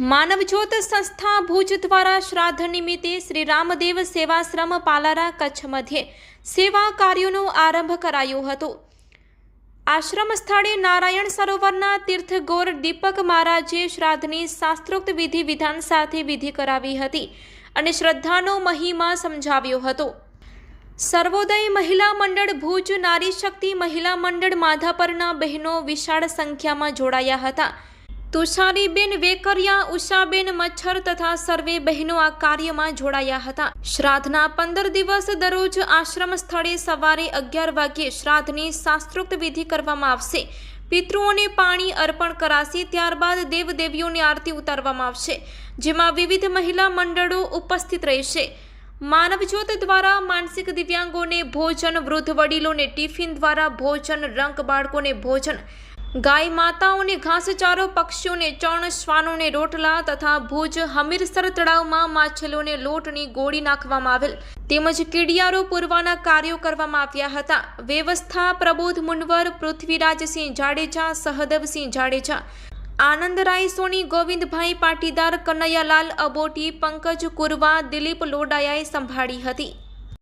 માનવજ્યોત સંસ્થા ભુજ દ્વારા શ્રાદ્ધ નિમિત્તે શ્રી રામદેવ સેવાશ્રમ પાલારા કચ્છ મધ્યે સેવા કાર્યોનો આરંભ કરાયો હતો. આશ્રમ સ્થળે નારાયણ સરોવરના તીર્થગોર દીપક મહારાજે શ્રાદ્ધની શાસ્ત્રોક્ત વિધિ વિધાન સાથે વિધિ કરાવી હતી અને શ્રદ્ધાનો મહિમા સમજાવ્યો હતો. સર્વોદય મહિલા મંડળ ભુજ નારી શક્તિ મહિલા મંડળ માધાપરના બહેનો વિશાળ સંખ્યામાં જોડાયા હતા. તુષારીબેન વેકરિયા, ઉષાબેન મચ્છર તથા સર્વે બહેનો આ કાર્યમાં જોડાયા હતા. શ્રાદ્ધના પંદર દિવસ દરરોજ આશ્રમ સ્થળે સવારે અગિયાર વાગ્યે શ્રાદ્ધની શાસ્ત્રોક્ત વિધિ કરવામાં આવશે. પિતૃઓને પાણી અર્પણ કરાશે, ત્યારબાદ દેવદેવીઓની આરતી ઉતારવામાં આવશે, જેમાં વિવિધ મહિલા મંડળો ઉપસ્થિત રહેશે. માનવજ્યોત દ્વારા માનસિક દિવ્યાંગોને ભોજન, વૃદ્ધ વડીલોને ટિફિન દ્વારા ભોજન, રંગ બાળકોને ભોજન ગાય માતાઓને ઘાસચારો, પક્ષીઓને ચણ, શ્વાનોને રોટલા તથા ભુજ હમીરસર તળાવમાં માછલીઓને લોટની ગોળી નાખવામાં આવેલ. તેમજ કીડિયારો પૂરવાના કાર્યો કરવામાં આવ્યા હતા. વ્યવસ્થા પ્રબોધ મુનવર, પૃથ્વીરાજસિંહ જાડેજા, સહદેવસિંહ જાડેજા, આનંદરાય સોની, ગોવિંદભાઈ પાટીદાર, કનૈયાલાલ, અબોટી, પંકજ કુરવા, દિલીપ લોડાયાએ સંભાળી હતી.